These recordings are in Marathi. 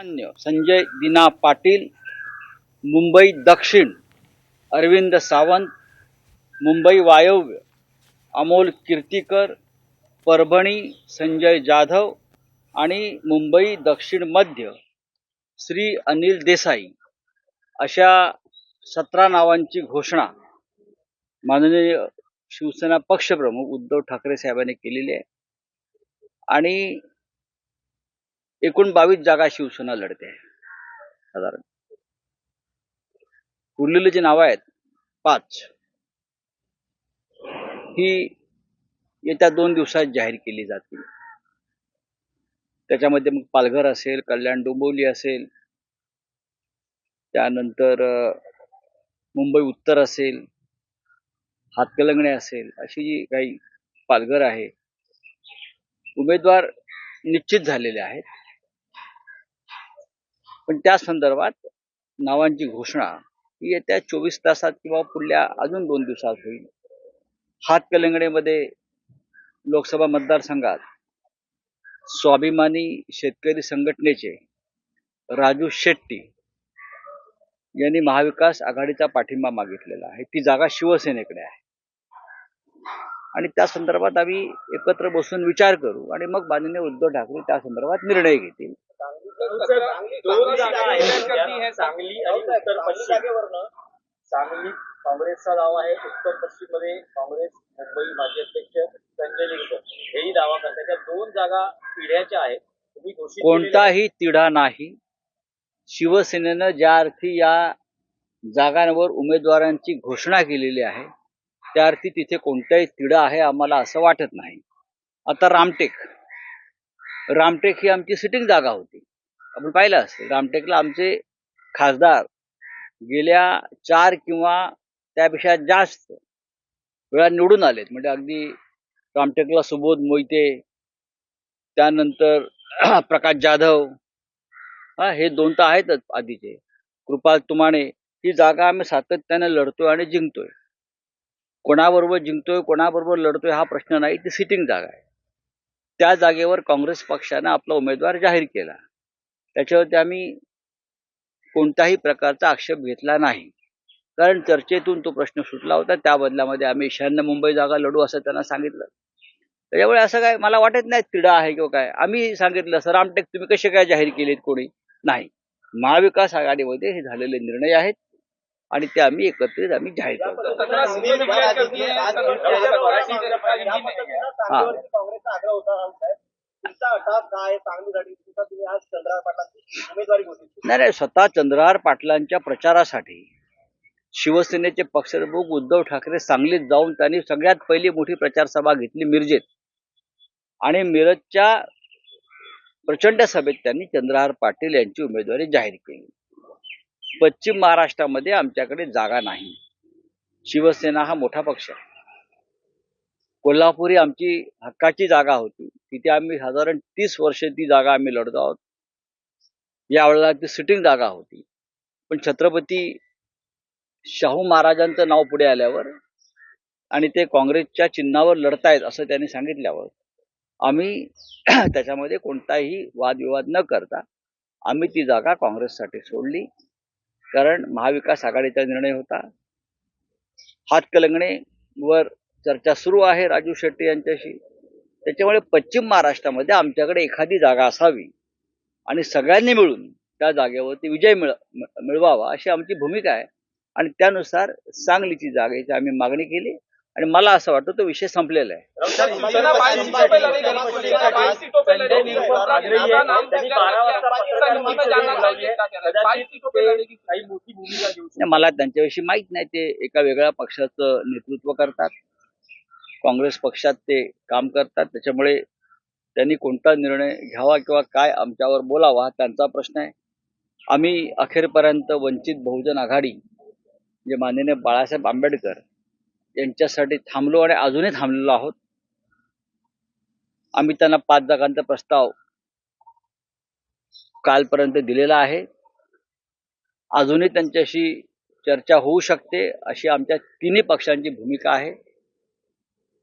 अन्य संजय दिना पाटील मुंबई दक्षिण अरविंद सावंत मुंबई वायव्य अमोल कीर्तीकर परभणी संजय जाधव आणि मुंबई दक्षिण मध्य श्री अनिल देसाई. अशा सतरा नावांची घोषणा माननीय शिवसेना पक्षप्रमुख उद्धव ठाकरे साहेबांनी केलेली आहे. आणि एकूण बावीस जागा शिवसेना लढते. आहे साधारण. उरलेली जी नावं आहेत पाच. ही येत्या दोन दिवसात जाहीर केली जातील. त्याच्यामध्ये मग पालघर असेल कल्याण डोंबिवली असेल. त्यानंतर मुंबई उत्तर असेल. हातकलंगणे असेल अशी जी काही पालघर आहे उमेदवार निश्चित झालेले आहेत. पण त्या संदर्भात नावांची घोषणा ही येत्या चोवीस तासात किंवा पुढल्या अजून दोन दिवसात होईल. हातकलंगडेमध्ये लोकसभा मतदारसंघात स्वाभिमानी शेतकरी संघटनेचे राजू शेट्टी यांनी महाविकास आघाडीचा पाठिंबा मागितलेला आहे. ती जागा शिवसेनेकडे आहे. आणि त्या संदर्भात आम्ही एकत्र बसून विचार करू आणि मग माननीय उद्धव ठाकरे त्या संदर्भात निर्णय घेतील. दोन जागा आहेत सांगली आणि उत्तर पश्चिम. सांगली काँग्रेसचा दावा आहे. उत्तर पश्चिममध्ये काँग्रेस मुंबई माजी अध्यक्ष संजय निरुपम हेही दावा करतात त्या दोन जागा पिढ्याच्या आहेत. तुम्ही घोषित केलेल्या- कोणताही तिढा नाही. शिवसेनेनं ज्या अर्थी या जागांवर उमेदवारांची घोषणा केलेली आहे त्या अर्थी तिथे कोणताही तिढा आहे आम्हाला असं वाटत नाही. आता रामटेक. रामटेक ही आमची सिटिंग जागा होती. आपण पाहिलं असेल रामटेकला आमचे खासदार गेल्या चार किंवा त्यापेक्षा जास्त वेळा निवडून आलेत. म्हणजे अगदी रामटेकला सुबोध मोहिते त्यानंतर प्रकाश जाधव हा हे दोन तर आहेतच आधीचे. कृपाल तुमाने ही जागा आम्ही सातत्याने लढतोय आणि जिंकतोय. कोणाबरोबर जिंकतोय कोणाबरोबर लढतोय हा प्रश्न नाही. ती सिटिंग जागा आहे. त्या जागेवर काँग्रेस पक्षानं आपला उमेदवार जाहीर केला. त्याच्यावरती आम्ही कोणत्याही प्रकारचा आक्षेप घेतला नाही. कारण चर्चेतून तो प्रश्न सुटला होता त्या बदल्यामध्ये आम्ही ईशान्य मुंबई जागा लढू असं त्यांना सांगितलं. त्याच्यामुळे असं काय मला वाटत नाही तिडा आहे किंवा काय. आम्ही सांगितलं असं रामटेक तुम्ही कसे काय जाहीर केलेत कोणी? नाही. महाविकास आघाडीमध्ये हे झालेले निर्णय आहेत आणि ते आम्ही एकत्रित आम्ही जाहीर करतो. हा. नाही नाही स्वतः चंद्रहार पाटलांच्या प्रचारासाठी शिवसेनेचे पक्षप्रमुख उद्धव ठाकरे सांगलीत जाऊन त्यांनी सगळ्यात पहिली मोठी प्रचार सभा घेतली मिरजेत. आणि मिरजच्या प्रचंड सभेत त्यांनी चंद्रहार पाटील यांची उमेदवारी जाहीर केली. पश्चिम महाराष्ट्रामध्ये आमच्याकडे जागा नाही. शिवसेना हा मोठा पक्ष आहे. कोल्हापूर ही आमची हक्काची जागा होती. तिथे आम्ही साधारण तीस वर्षे ती जागा आम्ही लढतो आहोत. यावेळेला ती सिटिंग जागा होती. पण छत्रपती शाहू महाराजांचं नाव पुढे आल्यावर आणि ते काँग्रेसच्या चिन्हावर लढतायत असं त्यांनी सांगितल्यावर आम्ही त्याच्यामध्ये कोणताही वादविवाद न करता आम्ही ती जागा काँग्रेससाठी सोडली. कारण महाविकास आघाडीचा निर्णय होता. हातकलंगणे वर चर्चा सुरू आहे राजू शेट्टी यांच्याशी. त्याच्यामुळे पश्चिम महाराष्ट्रामध्ये आमच्याकडे एखादी जागा असावी. आणि सगळ्यांनी मिळून त्या जागेवरती विजय मिळ मिळ- मिळवावा अशी आमची भूमिका आहे. आणि त्यानुसार सांगलीची जागेची आम्ही मागणी केली आणि मला असं वाटतं तो विषय संपलेला आहे. मला त्यांच्याविषयी माहीत नाही. ते एका वेगळ्या पक्षाचं नेतृत्व करतात. काँग्रेस पक्षात ते काम करतात. त्याच्यामुळे त्यांनी कोणता निर्णय घ्यावा किंवा काय आमच्यावर बोलावा हा त्यांचा प्रश्न आहे. आम्ही अखेरपर्यंत वंचित बहुजन आघाडी जे माननीय बाळासाहेब आंबेडकर यांच्यासाठी थांबलो आणि अजूनही थांबलेलो आहोत. आम्ही त्यांना पाच जागांचा प्रस्ताव कालपर्यंत दिलेला आहे. अजूनही त्यांच्याशी चर्चा होऊ शकते अशी आमच्या तिन्ही पक्षांची भूमिका आहे.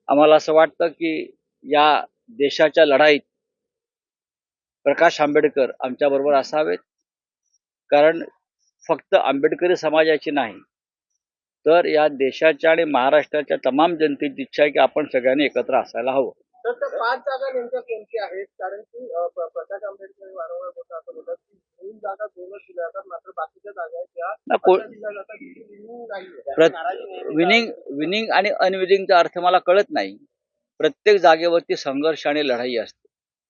आम्हाला असं वाटतं की या देशाच्या लढाईत प्रकाश आंबेडकर आमच्याबरोबर असावेत. कारण फक्त आंबेडकरी समाजाची नाही तर या देशाच्या आणि महाराष्ट्राच्या तमाम जनतेची इच्छा आहे की आपण सगळ्यांनी एकत्र असायला हवं. पाच जागा नेमक्या कोणत्या आहेत? कारण की प्रकाश आंबेडकर वारंवार बोलतात दोन जागा दोनच दिल्या जातात मात्र बाकीच्या जागा आहेत त्या विनिंग विनिंग आणि अनविनिंगचा अर्थ मला कळत नाही. प्रत्येक जागेवरती संघर्ष आणि लढाई असते.